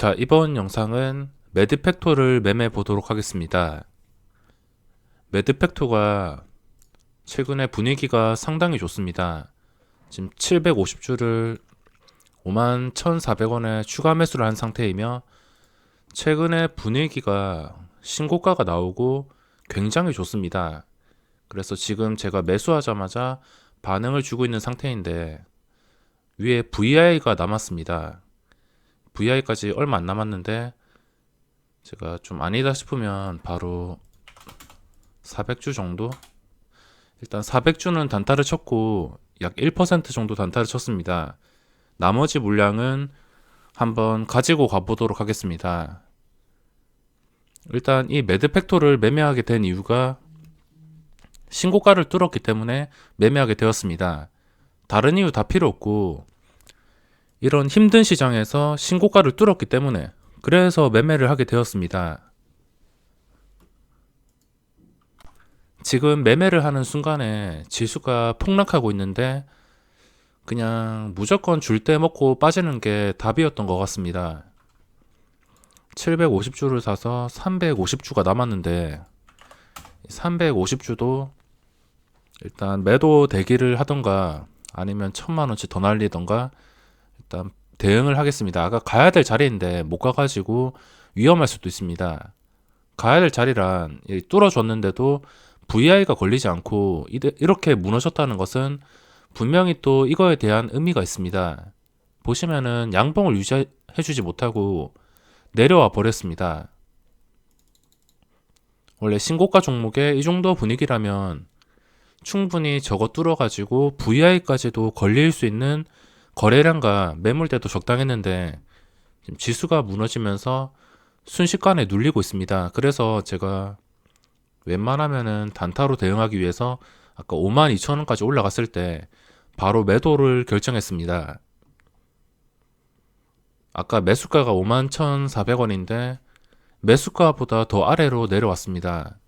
자, 이번 영상은 매드팩토를 매매해 보도록 하겠습니다. 매드팩토가 최근에 분위기가 상당히 좋습니다. 지금 750주를 5만 1,400원에 추가 매수를 한 상태이며 최근에 분위기가 신고가가 나오고 굉장히 좋습니다. 그래서 지금 제가 매수하자마자 반응을 주고 있는 상태인데 위에 VI가 남았습니다. VI까지 얼마 안 남았는데 제가 좀 아니다 싶으면 바로 400주 정도 일단 400주는 단타를 쳤고 약 1% 정도 단타를 쳤습니다. 나머지 물량은 한번 가지고 가보도록 하겠습니다. 일단 이 매드팩토를 매매하게 된 이유가 신고가를 뚫었기 때문에 매매하게 되었습니다. 다른 이유 다 필요 없고 이런 힘든 시장에서 신고가를 뚫었기 때문에 그래서 매매를 하게 되었습니다. 지금 매매를 하는 순간에 지수가 폭락하고 있는데 그냥 무조건 줄 때 먹고 빠지는 게 답이었던 것 같습니다. 750주를 사서 350주가 남았는데 350주도 일단 매도 대기를 하던가 아니면 천만 원치 더 날리던가 일단 대응을 하겠습니다. 아까 가야 될 자리인데 못 가가지고 위험할 수도 있습니다. 가야 될 자리란 이 뚫어줬는데도 VI가 걸리지 않고 이렇게 무너졌다는 것은 분명히 또 이거에 대한 의미가 있습니다. 보시면은 양봉을 유지해주지 못하고 내려와 버렸습니다. 원래 신고가 종목에 이 정도 분위기라면 충분히 저거 뚫어가지고 VI까지도 걸릴 수 있는 거래량과 매물대도 적당했는데 지수가 무너지면서 순식간에 눌리고 있습니다. 그래서 제가 웬만하면은 단타로 대응하기 위해서 아까 5만 2천 원까지 올라갔을 때 바로 매도를 결정했습니다. 아까 매수가가 5만 1,400원인데 매수가보다 더 아래로 내려왔습니다.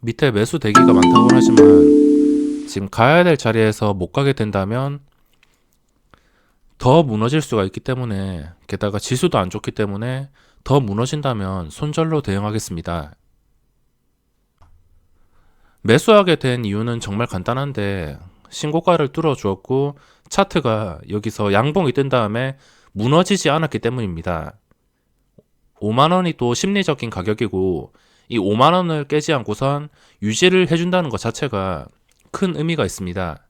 밑에 매수 대기가 많다고 하지만 지금 가야 될 자리에서 못 가게 된다면 더 무너질 수가 있기 때문에 게다가 지수도 안 좋기 때문에 더 무너진다면 손절로 대응하겠습니다. 매수하게 된 이유는 정말 간단한데 신고가를 뚫어 주었고 차트가 여기서 양봉이 뜬 다음에 무너지지 않았기 때문입니다. 5만 원이 또 심리적인 가격이고 이 5만 원을 깨지 않고선 유지를 해준다는 것 자체가 큰 의미가 있습니다.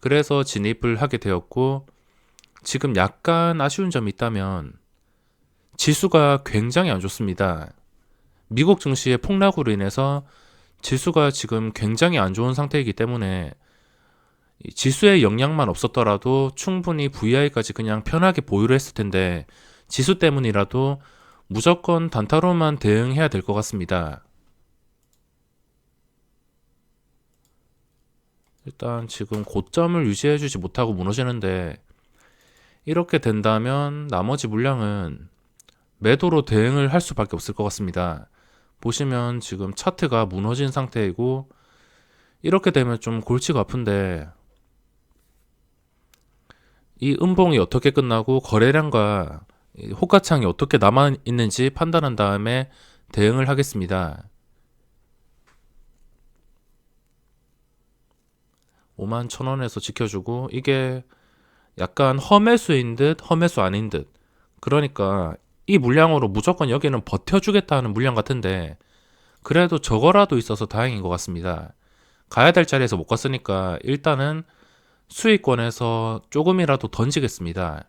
그래서 진입을 하게 되었고 지금 약간 아쉬운 점이 있다면 지수가 굉장히 안 좋습니다. 미국 증시의 폭락으로 인해서 지수가 지금 굉장히 안 좋은 상태이기 때문에 이 지수의 영향만 없었더라도 충분히 VI까지 그냥 편하게 보유를 했을 텐데 지수 때문이라도 무조건 단타로만 대응해야 될 것 같습니다. 일단 지금 고점을 유지해주지 못하고 무너지는데 이렇게 된다면 나머지 물량은 매도로 대응을 할 수밖에 없을 것 같습니다. 보시면 지금 차트가 무너진 상태이고 이렇게 되면 좀 골치가 아픈데 이 음봉이 어떻게 끝나고 거래량과 이 호가창이 어떻게 남아 있는지 판단한 다음에 대응을 하겠습니다. 5만 천 원에서 지켜주고 이게 약간 험매수인 듯 험매수 아닌 듯 그러니까 이 물량으로 무조건 여기는 버텨주겠다 하는 물량 같은데 그래도 저거라도 있어서 다행인 것 같습니다. 가야 될 자리에서 못 갔으니까 일단은 수익권에서 조금이라도 던지겠습니다.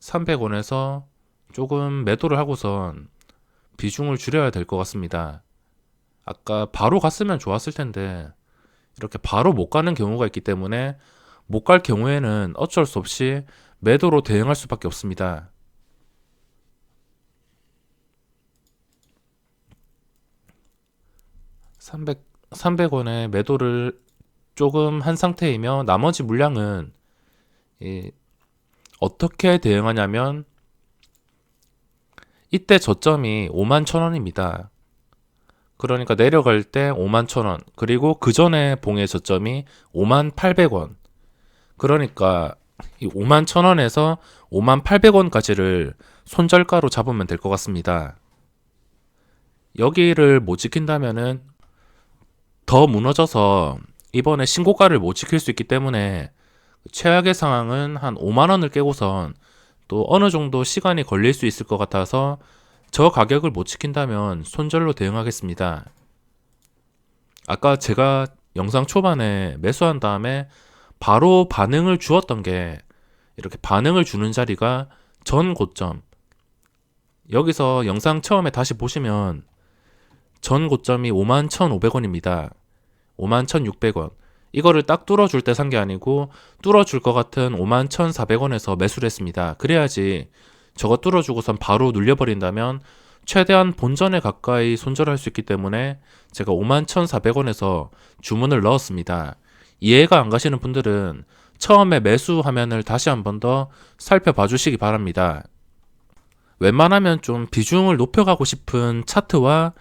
300원에서 조금 매도를 하고선 비중을 줄여야 될 것 같습니다. 아까 바로 갔으면 좋았을 텐데 이렇게 바로 못 가는 경우가 있기 때문에 못 갈 경우에는 어쩔 수 없이 매도로 대응할 수밖에 없습니다. (300) 300원에 매도를 조금 한 상태이며 나머지 물량은 이 어떻게 대응하냐면 이때 저점이 5만 천 원입니다. 그러니까 내려갈 때 5만 천 원, 그리고 그 전에 봉의 저점이 5만 800원. 그러니까 이 5만 1,000원에서 5만 800원까지를 손절가로 잡으면 될 것 같습니다. 여기를 못 지킨다면은 더 무너져서 이번에 신고가를 못 지킬 수 있기 때문에 최악의 상황은 한 5만 원을 깨고선 또 어느 정도 시간이 걸릴 수 있을 것 같아서 저 가격을 못 지킨다면 손절로 대응하겠습니다. 아까 제가 영상 초반에 매수한 다음에 바로 반응을 주었던 게 이렇게 반응을 주는 자리가 전 고점. 여기서 영상 처음에 다시 보시면 전 고점이 51,500원입니다. 51,600원. 이거를 딱 뚫어줄 때 산 게 아니고 뚫어줄 것 같은 51,400원에서 매수를 했습니다. 그래야지 저거 뚫어주고선 바로 눌려버린다면 최대한 본전에 가까이 손절할 수 있기 때문에 제가 51,400원에서 주문을 넣었습니다. 이해가 안 가시는 분들은 처음에 매수 화면을 다시 한 번 더 살펴봐 주시기 바랍니다. 웬만하면 좀 비중을 높여가고 싶은 차트와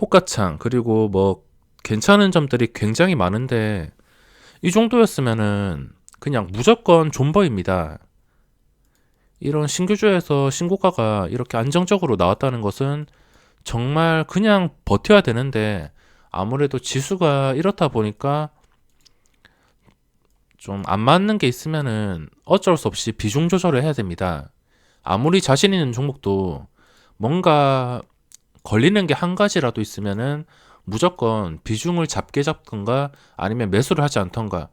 호가창 그리고 뭐 괜찮은 점들이 굉장히 많은데 이 정도였으면은 그냥 무조건 존버입니다. 이런 신규주에서 신고가가 이렇게 안정적으로 나왔다는 것은 정말 그냥 버텨야 되는데 아무래도 지수가 이렇다 보니까 좀 안 맞는 게 있으면은 어쩔 수 없이 비중 조절을 해야 됩니다. 아무리 자신 있는 종목도 뭔가 걸리는 게 한 가지라도 있으면은 무조건 비중을 잡게 잡던가 아니면 매수를 하지 않던가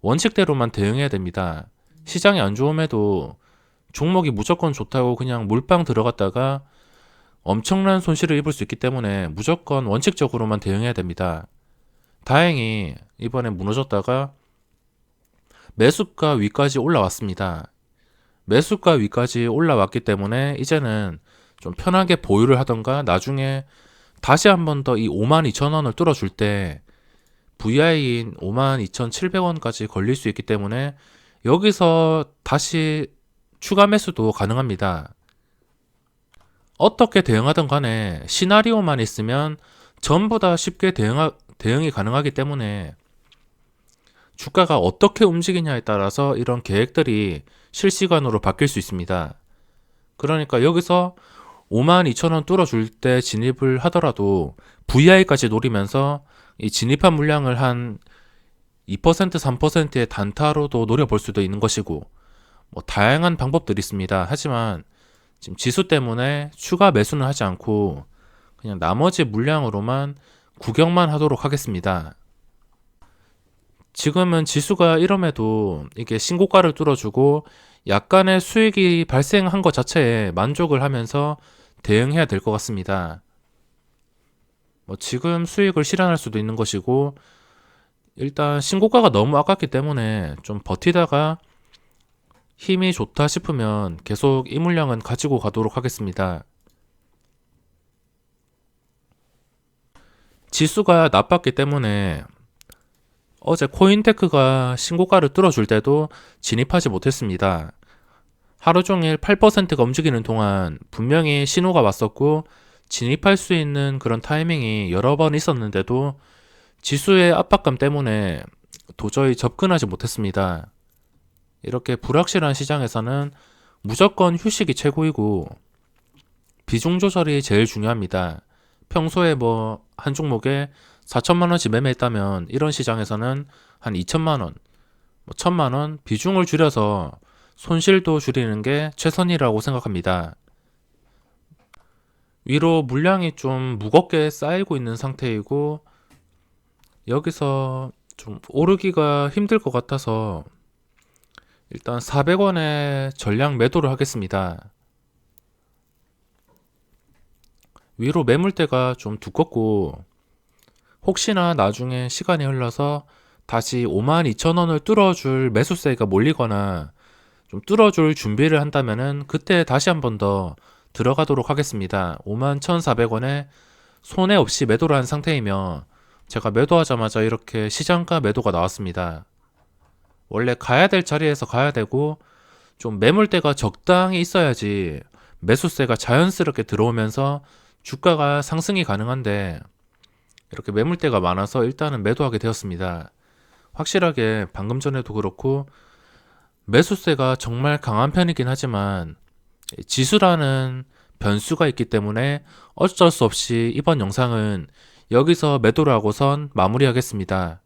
원칙대로만 대응해야 됩니다. 시장이 안 좋음에도 종목이 무조건 좋다고 그냥 몰빵 들어갔다가 엄청난 손실을 입을 수 있기 때문에 무조건 원칙적으로만 대응해야 됩니다. 다행히 이번에 무너졌다가 매수가 위까지 올라왔습니다. 매수가 위까지 올라왔기 때문에 이제는 좀 편하게 보유를 하던가 나중에 다시 한 번 더 이 52,000원을 뚫어줄 때 VI인 52,700원까지 걸릴 수 있기 때문에 여기서 다시 추가 매수도 가능합니다. 어떻게 대응하든 간에 시나리오만 있으면 전부 다 쉽게 대응하, 대응이 가능하기 때문에 주가가 어떻게 움직이냐에 따라서 이런 계획들이 실시간으로 바뀔 수 있습니다. 그러니까 여기서 52,000원 뚫어줄 때 진입을 하더라도 VI까지 노리면서 이 진입한 물량을 한 2% 3%의 단타로도 노려볼 수도 있는 것이고 뭐 다양한 방법들이 있습니다. 하지만 지금 지수 때문에 추가 매수는 하지 않고 그냥 나머지 물량으로만 구경만 하도록 하겠습니다. 지금은 지수가 이럼에도 이게 신고가를 뚫어주고 약간의 수익이 발생한 것 자체에 만족을 하면서 대응해야 될 것 같습니다. 뭐 지금 수익을 실현할 수도 있는 것이고 일단 신고가가 너무 아깝기 때문에 좀 버티다가 힘이 좋다 싶으면 계속 이 물량은 가지고 가도록 하겠습니다. 지수가 나빴기 때문에 어제 코인테크가 신고가를 뚫어줄 때도 진입하지 못했습니다. 하루 종일 8%가 움직이는 동안 분명히 신호가 왔었고 진입할 수 있는 그런 타이밍이 여러 번 있었는데도 지수의 압박감 때문에 도저히 접근하지 못했습니다. 이렇게 불확실한 시장에서는 무조건 휴식이 최고이고 비중 조절이 제일 중요합니다. 평소에 뭐 한 종목에 4천만 원씩 매매했다면 이런 시장에서는 한 2천만 원, 뭐 1천만 원 비중을 줄여서 손실도 줄이는 게 최선이라고 생각합니다. 위로 물량이 좀 무겁게 쌓이고 있는 상태이고 여기서 좀 오르기가 힘들 것 같아서 일단 400원에 전량 매도를 하겠습니다. 위로 매물대가 좀 두껍고 혹시나 나중에 시간이 흘러서 다시 52,000원을 뚫어줄 매수세가 몰리거나 좀 뚫어줄 준비를 한다면은 그때 다시 한 번 더 들어가도록 하겠습니다. 51,400원에 손해 없이 매도를 한 상태이며 제가 매도하자마자 이렇게 시장가 매도가 나왔습니다. 원래 가야 될 자리에서 가야 되고 좀 매물대가 적당히 있어야지 매수세가 자연스럽게 들어오면서 주가가 상승이 가능한데 이렇게 매물대가 많아서 일단은 매도하게 되었습니다. 확실하게 방금 전에도 그렇고 매수세가 정말 강한 편이긴 하지만 지수라는 변수가 있기 때문에 어쩔 수 없이 이번 영상은 여기서 매도를 하고선 마무리하겠습니다.